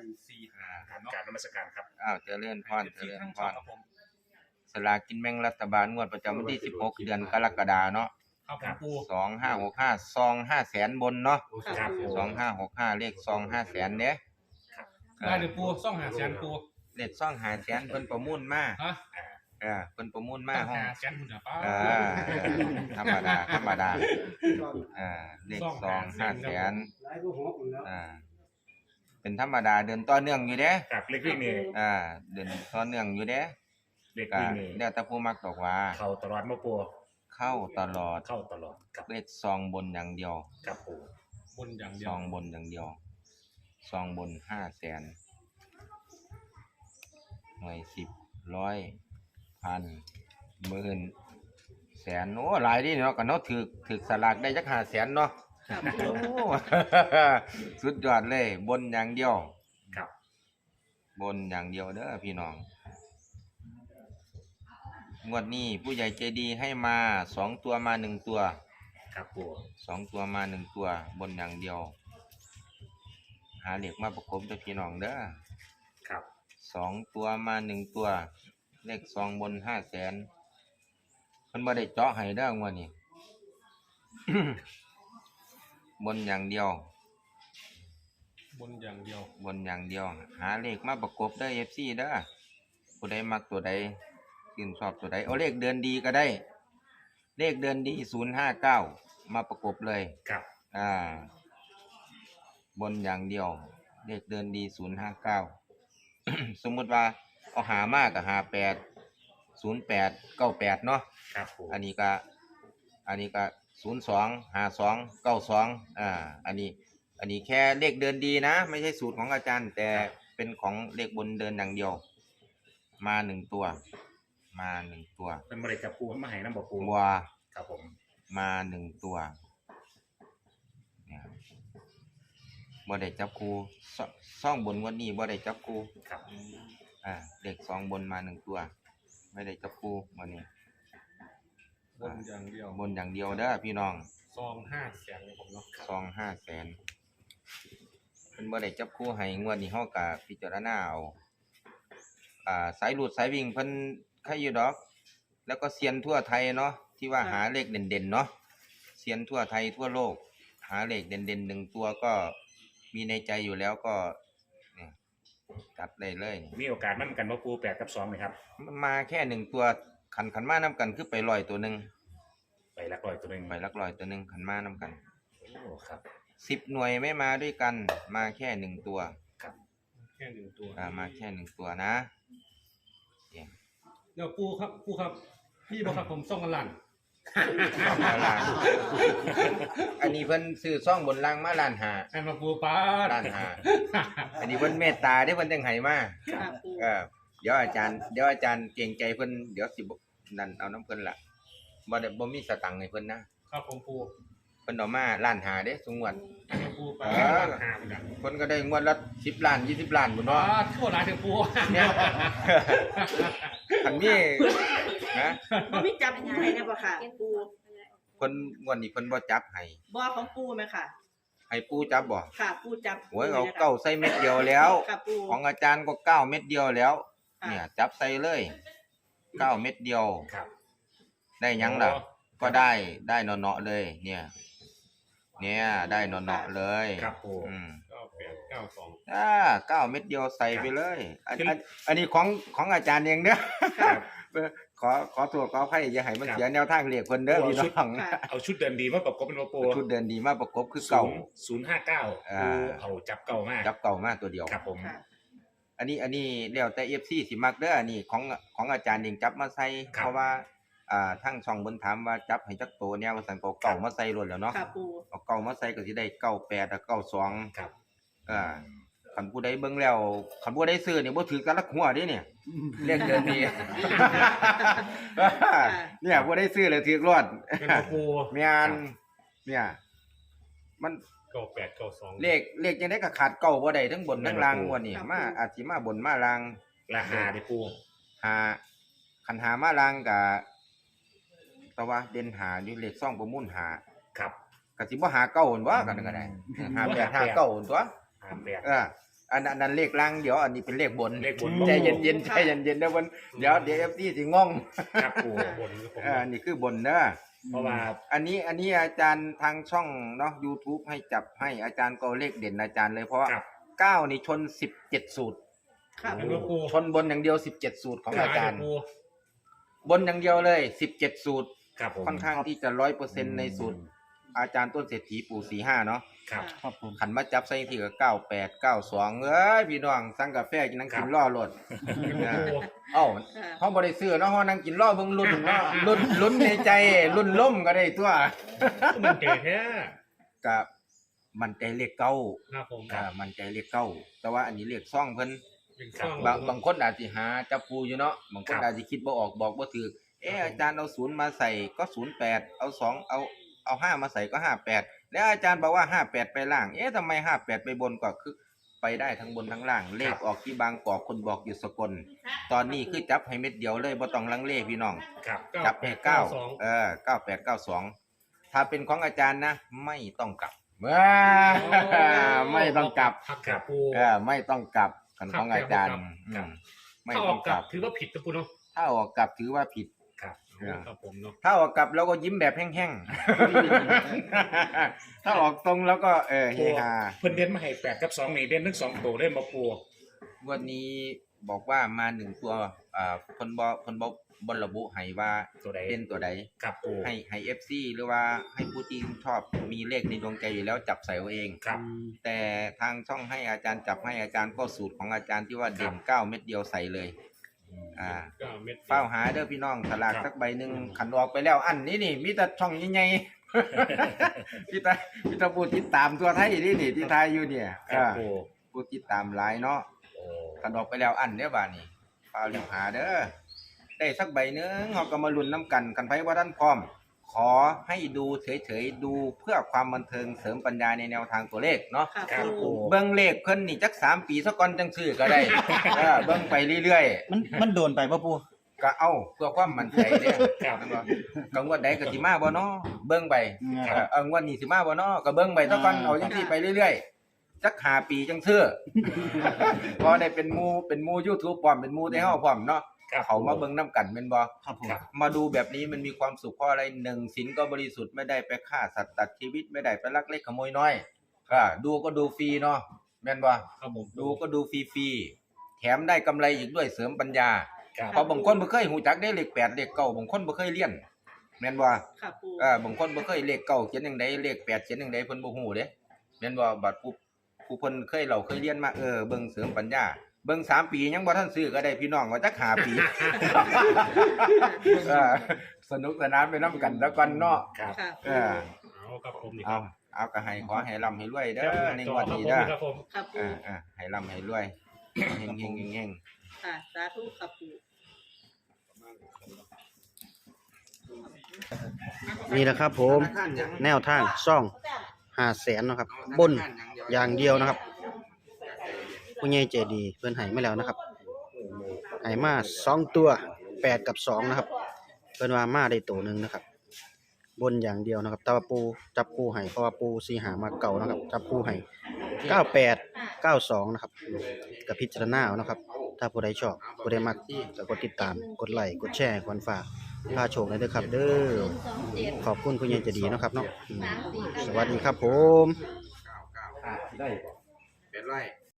นึ่งสี่ห้าครับเนาะกรารนมัสการครับ อ้าวเจริญพรเจที่ริญทั้งพช่องรครับผมสลากกินแบ่งรัฐบาลงวดประจำวันที่ 16 เดือนกรกฎาเนาะครับผมปู2565ซอง5แสนบนเนาะครับผม2565 เลขซอง5แสนเด้ได้หรือปูซ่องหาแสนปูเลขซอง5แสนเพิ่นประมูลมาฮะเออเพิ่นประมูลมาต้องห้องหาแสนคุณเหรอป้า เออธรรมดาธรรมดาเออเลขซอง5แสนหลายก็หกแล้ว อ่า เป็นธรรมดาเดินต่อเนื่องอยู่เด้ครับเลขวิ่งนี่อ่า เดินต่อเนื่องอยู่เด้เลขก็วิ่งนี่แล้วแต่ผู้มักตอกว่า เข้าตลอดมาปูเข้าตลอดเข้าตลอดครับเลขซองบนอย่างเดียวครับปูบนอย่างเดีซยวองบนอย่างเดียวซองบนห้าแสนหน่วยสิบร้อยพันหมื่นแสนโอ้หลายดิเนาะกันเนาะถือถือสลากได้จักห้าแสนเนาะ โอ้ สุดยอดเลย บนอย่างเดียว ครับ บนอย่างเดียวเด้อพี่น้อง งวดนี้ผู้ใหญ่ใจดีให้มาสองตัวมาหนึ่งตัวครับปูสองตัวมาหนึ่งตัว บนอย่างเดียว หาเหล็กมาประกบด้วยพี่น้องเด้อครับสองตัวมาหนึ่งตัว เลขสองบนห้าแสนมันบ่ได้เจาะให้เด้องวดนี้ บนอย่างเดียว บนอย่างเดียว บนอย่างเดียว หาเลขมาประกบได้เอฟซีเด้อผู้ใดมักตัวใดชื่นชอบตัวใดเอาเลขเดือนดีก็ได้ เลขเดือนดีศูนย์ห้าเก้ามาประกบเลย ครับอ่า บนอย่างเดียว เลขเดือนดีศูนย์ห้าเก้า สมมุติว่าเอาหามากกับหาแปดศูนย์แปดเก้าแปดเนาะ ครับปูอันนี้ก็ อันนี้ก็ ศูนย์สองหาสองเก้าสองอ่าอันนี้ อันนี้แค่เลขเดินดีนะ ไม่ใช่สูตรของอาจารย์ แต่เป็นของเลขบนเดินอย่างเดียว มาหนึ่งตัว มาหนึ่งตัวเป็นบริจับปูมาให้น้ำบอกปูบัวครับผม มาหนึ่งตัวเนี่ยบ่ได้จับคูซ่องบนงวันนี้บ่ได้จับคูครับ อ่าเลขสองบนมาหนึ่งตัว ไม่ได้จับคูวันนี้ บนอย่างเดียวบนอย่างเดียวเด้อพี่น้องซองห้าแสนครับผมเนาะซองห้าแสนเพิ่นบ่ได้จับคู่ให้งวดนี้เฮาก็พิจารณาเอาอ่าสายหลุดสายวิ่งเพิ่นใครอยู่ดอก แล้วก็เซียนทั่วไทยเนาะที่ว่าหาเลขเด่นๆเนาะเซียนทั่วไทยทั่วโลก หาเลขเด่นๆหนึ่งตัวก็มีในใจอยู่แล้วก็เนี่ยจัดได้เลย มีโอกาสมั่นกันว่าปูแปดกับสองไหมครับมันมาแค่หนึ่งตัว ขันขันมานํกันคือไปลอยตัวหนึ่งไปลักลอยตัวหนึ่งไปลักลอยตัวหนึ่งขันมานํกันโอ้ครับสิบหน่วยไม่มาด้วยกัน มาแค่หนึ่งตัวครับแค่หนึ่งตัวอ่ามาแค่หนึ่งตัวนะเนี่ยเดี๋ยวปูครับปูครับพี่บอกครับผมซ่องกันลันซ่องมาล้านอันนี้เพิ่นซื้อซ่องบนล่างมาล้านหาให้มาปูป้าดล้านหาอันนี้เพิ่นเมตตาที่เพิ่นจังไห้มาค่ะปูเออ เดี๋ยวอาจารย์เดี๋ยวอาจารย์เก่งใจเพิ่นเดี๋ยวสิบนั่นเอาน้ำเพิ่นละบ่ได้บ่มีสตังค์ให้เพิ่นนะครับผมปูเพิ่นเอามาล้านหาเด้สงวดให้มาปูไปเออล้านห้าเหมือนกันเพิ่นก็ได้งวดละ10ล้าน20ล้านพุ่นป้าเนาะดทั่วหลายถึงปูเนี่ยคันนี้นะบ่มีจับปูให้นะบ่ค่ะ ปูเพิ่นงวดนี้เพิ่นบ่จับให้บ่ของปูไหมค่ะ ให้ปูจับบ่ค่ะ ปูจับโอ้ยเอาเก้าใส่เม็ดเดียวแล้ว ค่ะปูของอาจารย์ก็เก้าเม็ดเดียวแล้วค่ะ เนี่ยจับใส่เลยเก้าเม็ดเดียว ครับ ได้หยังล่ะ ก็ได้ได้เนาะๆเลย เนี่ย เนี่ยได้เนาะๆเลยครับปูอืม เก้าแปดเก้าสอง อ่าเก้าเม็ดเดียวใส่ไปเลยอันอันอันนี้ของของอาจารย์เองเด้อครับขอขอตัวขออภัยอย่าให้มันครับเสียแนวทางเรียกเพิ่นเด้อโอ้พี่ชุด น้องค่ะ เอาชุดเดินดีมาประกบเป็นว่าปูชุดเดินดีมาประกบคือเก่า ศูนย์ห้าเก้าอ่าปูเอาจับเก่ามากจับเก่ามากตัวเดียว ครับผม ค่ะ อันนี้อันนี้แล้วแต่ FC สิมักเด้ออันนี้ของของอาจารย์เองจับมาใส่เพราะว่าอ่าทั้งช่องเพิ่นถามว่าจับให้จักโตแนวว่าซั่นก็เอาเก่ามาใส่รวดแล้วเนาะค่ะปูเอาเก่ามาใส่ก็สิได้เก้าแปดกับเก้าสองครับ อ่าคันผู้ใดเบิ่งแล้วคันผู้ใดซื้อนี่บ่ถือกันลักหัวเด้เนี่ยเรียกเดินดี เนี่ยผู้ใดซื้อแล้วถือรอด เป็นมาปูแม่นเนี่ย มัน เก้าแปดเก้าสองเลขเลขจังได๋ก็ขาดเก้าบ่ได้ทั้งบนทั้งล่างงวดนี้มาอาจสิมาบนมาล่างราคาดิปูหาคันหามาล่างก็แต่ว่าเด่นหาอยู่เลขซ่องประมูลหาครับก็สิบ่หาเก้าหั่นบ่กันก็ได้หาแปดหาเก้าหั่นตัวห้าแปดเอออันอันนั้นเลขล่างเดี๋ยวอันนี้เป็นเลขบนเลขบนใจเย็นๆใจเย็นๆเดี๋ยววันเดี๋ยวเดี๋ยวเอฟซีสิงงครับปูบนครับผมเออนี่คือบนเด้อ เพราะว่าอันนี้อันนี้อาจารย์ทางช่องเนาะ YouTube ให้จับให้อาจารย์ก็เอาเลขเด่นอาจารย์เลยเพราะว่าครับเก้านี่ชนสิบเจ็ดสูตร ครับ เป็นว่าปูชนบนอย่างเดียวสิบเจ็ดสูตรของอาจารย์ปูบนอย่างเดียวเลยสิบเจ็ดสูตร ครับผมค่อนข้างที่จะร้อยเปอร์เซ็นในสูตร อาจารย์ต้นเศรษฐีปู่สี่ห้าเนาะ ครับ ครับผม ขันมาจับใส่ที่กับเก้าแปดเก้าสองเอ้ยพี่น้องสั่งกาแฟกินนั่งกินล่อรถเป็นว่าปูเอ้าค่ะห้องบริซื้อเนาะห้องนั่งกินล่อเบิ่งรุ่นเนาะรุ่นรุ่นในใจรุ่นล่มก็ได้ตัวมันเก๋แท้กับมันใจเลขเก้าครับผมอ่ามันใจเลขเก้า แต่ว่าอันนี้เลขซ่องเพิ่นเป็นช่องบางบางคนอาจสิหาจับปูอยู่เนาะบางคนครับอาจสิคิดบ่ออกบอกบ่ถูกเอออาจารย์เอาศูนย์มาใส่ก็ศูนย์แปดเอาสองเอา เอาห้ามาใส่ก็ห้าแปดแล้วอาจารย์บอกว่าห้าแปดไปล่าง เอ๊ะทำไมห้าแปดไปบนก็คือไปได้ทั้งบนทั้งล่าง เลขออกที่บางกอกคนบอกอยู่สกล ตอนนี้คือจับให้เม็ดเดียวเลยบ่ต้องลังเลพี่น้อง ครับจับให้เก้าสองเออเก้าแปดเก้าสองถ้าเป็นของอาจารย์นะ ไม่ต้องกลับว้าไม่ต้องกลับครับครับปูเออไม่ต้องกลับกันของอาจารย์ครับอืมไม่ถ้าอต้ออกงกกลัลับบถือว่าผิดนะปูเนาะถ้าออกกลับถือว่าผิด ครับครับครับผมเนาะถ้าออกกลับเราก็ยิ้มแบบแห้งๆ ถ้าออกตรงแล้วก็เออเฮฮาเพิ่นเด่นมาให้แปดกับสองนี่เด่นทั้งสองตัวเล่นมาปูวันนี้บอกว่ามาหนึ่งตัวอ่าคนบอคนบบนระบุให้ว่าตัวใดเป็นตัวใดครับปูให้ให้เอฟซีหรือว่าให้ผู้ที่ชอบมีเลขในดวงใจอยู่แล้วจับใส่เอาเองครับ แต่ทางช่องให้อาจารย์จับให้อาจารย์ก็สูตรของอาจารย์ที่ว่าเด่นเก้าเม็ดเดียวใส่เลย อ่า เก้าเม็ดเฝ้าหาเด้อพี่น้องสลากครับสักใบหนึ่งขันออกไปแล้ว อันนี้นี่มีแต่ช่องใหญ่ๆ พี่ตาพี่ตาผู้ติดตามตัวไทยนี่นี่ที่ไทยอยู่เนี่ยครับอ่าปูผู้ติดตามหลายเนาะโอ้ขันออกไปแล้วอันเด้อบ้านี่เฝ้าเรื่องหาเด้อได้สักใบหนึงเราก็มาลุ้นน้ำกันกันไผว่าท่านพร้อม ขอให้ดูเฉยๆดูเพื่อความบันเทิงเสริมปัญญาในแนวทางตัวเลขเนาะค่ะครับปูปูเบิ่งเลขเพิ่นนี่จักสามปีสักก่อนจังซื้อก็ได้ เออเบิ่งไปเรื่อยมันมันโดนไปป่ะปูๆ ก็เอาเพื่อความมั่นใจเด้อครับแม่นบ่กังวดใดก็สิมาบ่เนาะเบิ่งไปคเอรับอเอองวดนี้สิมาบ่เนาะก็เบิ่งไปสักก่อนอ่าเอาจังซี่ไปเรื่อยๆจักห้าปีจังซื้อ พอได้เป็นหมู่เป็นหมู่ YouTube พร้อมเป็นหมู่ได้เฮาพร้อมเนาะ ครับเขามาเบิ่งนํกันแม่นบ่ครับผมครับมาดูแบบนี้มันมีความสุขเพราะอะไรหนึ่งศีลก็บริสุทธิ์ไม่ได้ไปฆ่าสัตว์ตัดชีวิตไม่ได้ไปลักเล็กขโมยน้อยก็ดูก็ดูฟรีเนาะแม่นบ่ครับผมดูก็ดูฟรีๆแถมได้กำไรอีกด้วยเสริมปัญญาครับเพราะบางคนบ่เคยหูจักได้เลขแปดเลขเก้าบางคนบ่เคยเรียนแม่นบ่ ค่ะปูเออบางคนบ่เคยเลขเก้าเขียนจังไดเลขแปดเขียนจังไดเพิ่นบ่ฮู้เด้แม่นบ่บัดผู้ผู้เพิ่นเคยเราเคยเรียนมาเออเบิ่งเสริมปัญญา เบิ่งสามปียังบ่ทันซื้อก็ได้พี่น้องว่าจักห้าปี เออสนุกสนานไปนํกันแล้วกันเนาะครับค่ะเอปูอเอาครับผมนี่คเอารับเอาก็ให้ขอให้ร่ำให้รวยเด้ครับอในต่งอวดครับนี้ผมเด้อครับผมค่ะปูอ่าอ่าให้ร่ำให้รวยเฮงเฮงเฮงเฮงค่ะสาธุค่ะปูนี่แหละครับผม แนวทางซ่องห้าแสนนาะครับ บนอย่างเดียวนะครับ ผู้ใหญ่ใจดีเพื่อนให้มาแล้วนะครับให้มาสองตัวแปดกับสองนะครับ เพื่อนว่ามาได้ตัวหนึ่งนะครับ บนอย่างเดียวนะครับตาปูจับปูให้เพราะว่าปูสีหามาเก่านะครับ จับปูให้เก้าแปดเก้าสองนะครับกับพิจารณาเอานะครับ ถ้าผู้ใดชอบผู้ใดมักก็กดติดตามกดไลค์กดแชร์กดฝากพาโชคเลยเด้อครับ เด้อขอบคุณผู้ใหญ่ใจดีเนาะครับเนาะอืมสวัสดีครับผม ได้เป็นไร